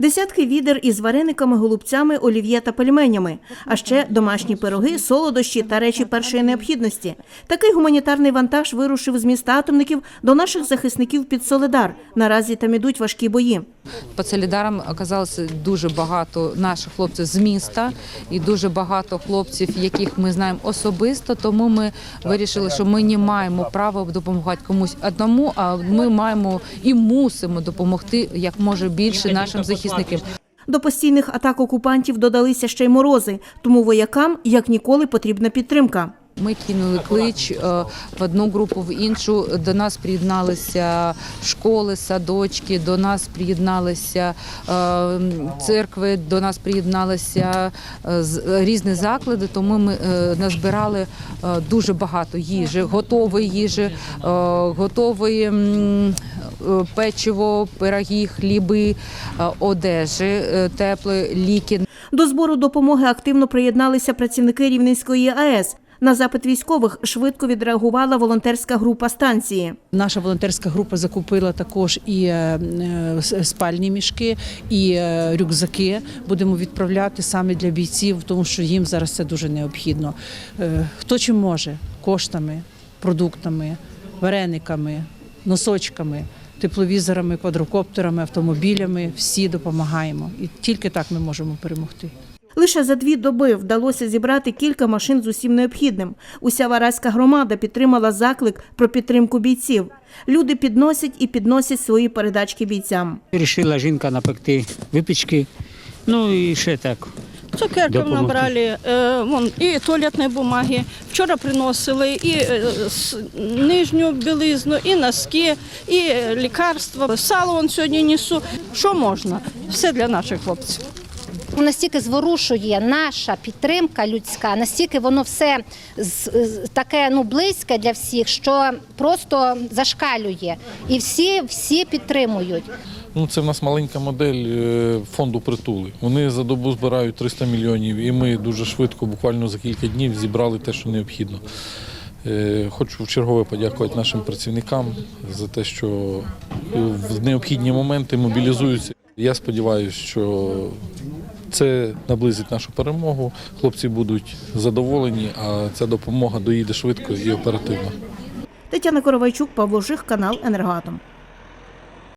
Десятки відер із варениками, голубцями, олів'є та пельменями, а ще домашні пироги, солодощі та речі першої необхідності. Такий гуманітарний вантаж вирушив з міста атомників до наших захисників під Соледар. Наразі там ідуть важкі бої. Під Солідаром оказалося дуже багато наших хлопців з міста і дуже багато хлопців, яких ми знаємо особисто. Тому ми вирішили, що ми не маємо права допомагати комусь одному, а ми маємо і мусимо допомогти як може більше нашим захисникам. До постійних атак окупантів додалися ще й морози, тому воякам як ніколи потрібна підтримка. Ми кинули клич е, в одну групу, в іншу. До нас приєдналися школи, садочки, до нас приєдналися е, церкви, до нас приєдналися е, з- різні заклади. Тому ми назбирали дуже багато їжі, готової їжі, готової печиво, пироги, хліби, одежі, теплі ліки. До збору допомоги активно приєдналися працівники Рівненської АЕС. На запит військових швидко відреагувала волонтерська група станції. Наша волонтерська група закупила також і е, е, спальні мішки, і е, рюкзаки. Будемо відправляти саме для бійців, тому що їм зараз це дуже необхідно. Хто чим може коштами, продуктами, варениками, носочками. Тепловізорами, квадрокоптерами, автомобілями всі допомагаємо, і тільки так ми можемо перемогти. Лише за дві доби вдалося зібрати кілька машин з усім необхідним. Уся вараська громада підтримала заклик про підтримку бійців. Люди підносять і підносять свої передачки бійцям. Рішила жінка напекти випічки. Ну і ще так. Цукерків набрали, е, вон, і туалетної бумаги. Вчора приносили і е, нижню білизну, і носки, і лікарства. Сало вон сьогодні несу. Що можна? Все для наших хлопців. Настільки зворушує наша підтримка людська, настільки воно все таке ну близьке для всіх, що просто зашкалює. І всі, всі підтримують. Ну, це в нас маленька модель е, фонду притули. Вони за добу збирають 300 мільйонів, і ми дуже швидко, буквально за кілька днів, зібрали те, що необхідно. Е, Хочу вчергове подякувати нашим працівникам за те, що в необхідні моменти мобілізуються. Я сподіваюся, що це наблизить нашу перемогу. Хлопці будуть задоволені, а ця допомога доїде швидко і оперативно. Тетяна Коровайчук, Павло Жих, канал Енергоатом.